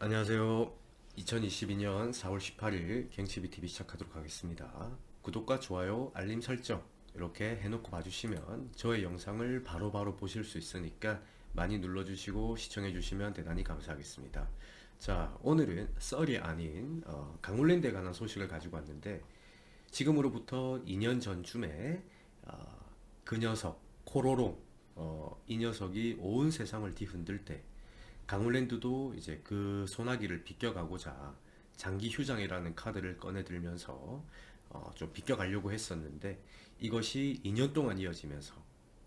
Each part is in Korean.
안녕하세요. 2022년 4월 18일 갱치비 TV 시작하도록 하겠습니다. 구독과 좋아요, 알림 설정 이렇게 해놓고 봐주시면 저의 영상을 바로 바로 보실 수 있으니까 많이 눌러주시고 시청해주시면 대단히 감사하겠습니다. 자, 오늘은 썰이 아닌 어, 강물랜드에 관한 소식을 가지고 왔는데 지금으로부터 2년 전쯤에 어, 그 녀석 코로롱 어, 이 녀석이 온 세상을 뒤흔들 때 강물랜드도 이제 그 소나기를 비껴가고자 장기 휴장이라는 카드를 꺼내들면서 어, 좀 비껴가려고 했었는데 이것이 2년 동안 이어지면서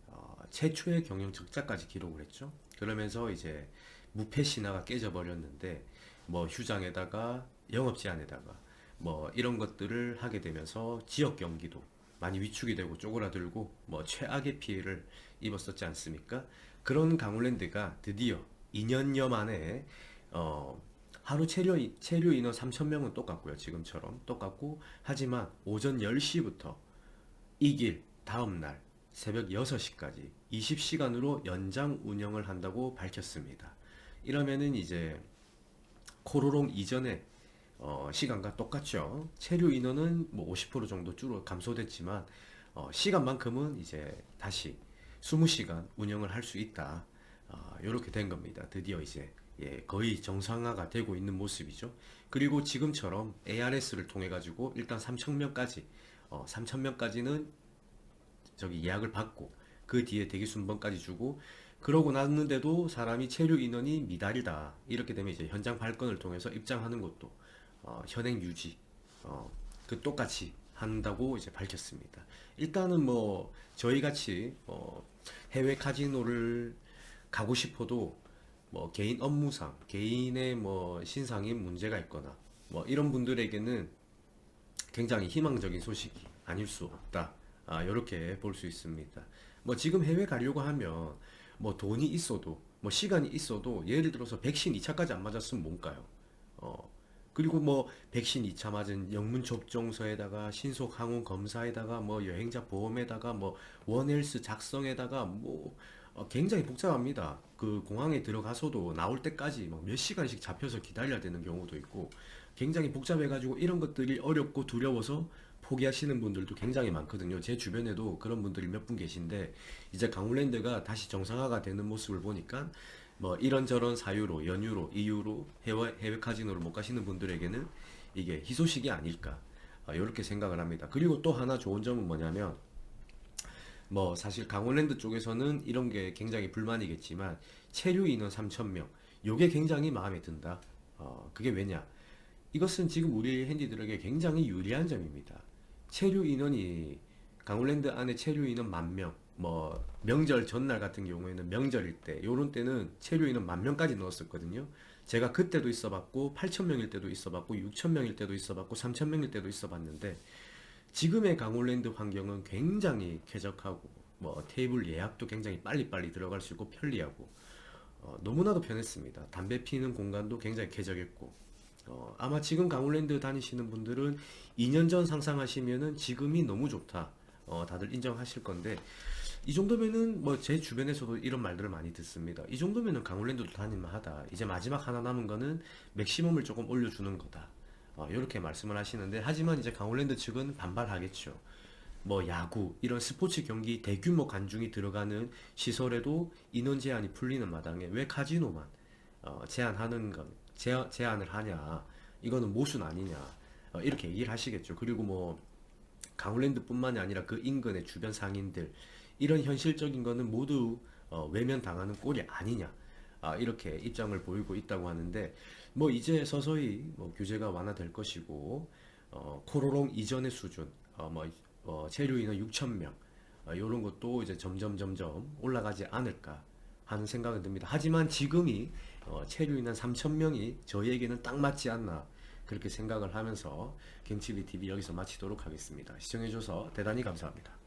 어, 최초의 경영 적자까지 기록을 했죠. 그러면서 이제 무패 신화가 깨져버렸는데 뭐 휴장에다가 영업 제한에다가 뭐 이런 것들을 하게 되면서 지역 경기도 많이 위축이 되고 쪼그라들고 뭐 최악의 피해를 입었었지 않습니까? 그런 강원랜드가 드디어 2년여 만에 어 하루 체류, 체류 인원 3,000명은 똑같고요. 지금처럼 똑같고 하지만 오전 10시부터 이길 다음날 새벽 6시까지 20시간으로 연장 운영을 한다고 밝혔습니다. 이러면은 이제 코로롱 이전에 어, 시간과 똑같죠. 체류 인원은 뭐 50% 정도 줄어 감소됐지만 어, 시간만큼은 이제 다시 20시간 운영을 할 수 있다. 어, 이렇게 된 겁니다. 드디어 이제 예, 거의 정상화가 되고 있는 모습이죠. 그리고 지금처럼 ARS를 통해 가지고 일단 3,000명까지 어, 3,000명까지는 저기 예약을 받고 그 뒤에 대기 순번까지 주고 그러고 났는데도 사람이 체류 인원이 미달이다 이렇게 되면 이제 현장 발권을 통해서 입장하는 것도 어, 현행 유지 어, 그 똑같이 한다고 이제 밝혔습니다. 일단은 뭐 저희 같이 어, 해외 카지노를 가고 싶어도 뭐 개인 업무상 개인의 뭐 신상에 문제가 있거나 뭐 이런 분들에게는 굉장히 희망적인 소식이 아닐 수 없다. 아, 이렇게 볼 수 있습니다. 뭐 지금 해외 가려고 하면 뭐 돈이 있어도 뭐 시간이 있어도 예를 들어서 백신 2차까지 안 맞았으면 뭔가요? 어, 그리고 뭐 백신 2차 맞은 영문 접종서에다가 신속 항원 검사에다가 뭐 여행자 보험에다가 뭐 원헬스 작성에다가 뭐 어, 굉장히 복잡합니다. 그 공항에 들어가서도 나올 때까지 막 몇 시간씩 잡혀서 기다려야 되는 경우도 있고 굉장히 복잡해가지고 이런 것들이 어렵고 두려워서 포기하시는 분들도 굉장히 많거든요. 제 주변에도 그런 분들이 몇 분 계신데 이제 강원랜드가 다시 정상화가 되는 모습을 보니까 뭐 이런저런 사유로 연유로 이유로 해외 해외 카지노를 못 가시는 분들에게는 이게 희소식이 아닐까 어, 이렇게 생각을 합니다. 그리고 또 하나 좋은 점은 뭐냐면 뭐 사실 강원랜드 쪽에서는 이런 게 굉장히 불만이겠지만 체류 인원 3,000명 요게 굉장히 마음에 든다. 어, 그게 왜냐? 이것은 지금 우리 핸디들에게 굉장히 유리한 점입니다. 체류 인원이 강원랜드 안에 체류 인원 만 명, 뭐 명절 전날 같은 경우에는 명절일 때, 요런 때는 체류 인원 만 명까지 넣었었거든요. 제가 그때도 있어봤고 8천 명일 때도 있어봤고 6천 명일 때도 있어봤고 3천 명일 때도 있어봤는데 지금의 강원랜드 환경은 굉장히 쾌적하고 뭐 테이블 예약도 굉장히 빨리빨리 들어갈 수 있고 편리하고 어, 너무나도 편했습니다. 담배 피는 공간도 굉장히 쾌적했고 어, 아마 지금 강원랜드 다니시는 분들은 2년 전 상상하시면은 지금이 너무 좋다. 어, 다들 인정하실 건데 이 정도면은 뭐 제 주변에서도 이런 말들을 많이 듣습니다. 이 정도면은 강원랜드도 다닐만 하다. 이제 마지막 하나 남은 거는 맥시멈을 조금 올려주는 거다. 어, 이렇게 말씀을 하시는데 하지만 이제 강원랜드 측은 반발하겠죠. 뭐 야구 이런 스포츠 경기 대규모 관중이 들어가는 시설에도 인원 제한이 풀리는 마당에 왜 카지노만 어, 제한하는 건 제, 제한을 하냐 이거는 모순 아니냐 어, 이렇게 얘기를 하시겠죠. 그리고 뭐 강원랜드뿐만이 아니라 그 인근의 주변 상인들 이런 현실적인 거는 모두 어, 외면 당하는 꼴이 아니냐 아, 이렇게 입장을 보이고 있다고 하는데 뭐 이제 서서히 뭐 규제가 완화될 것이고 어, 코로롱 이전의 수준 어, 뭐 어, 체류 인원 6천 명 어, 이런 것도 이제 점점 점점 올라가지 않을까 하는 생각이 듭니다. 하지만 지금이 어, 체류 인원 3천 명이 저희에게는 딱 맞지 않나 그렇게 생각을 하면서 갱치비 TV 여기서 마치도록 하겠습니다. 시청해주셔서 대단히 감사합니다.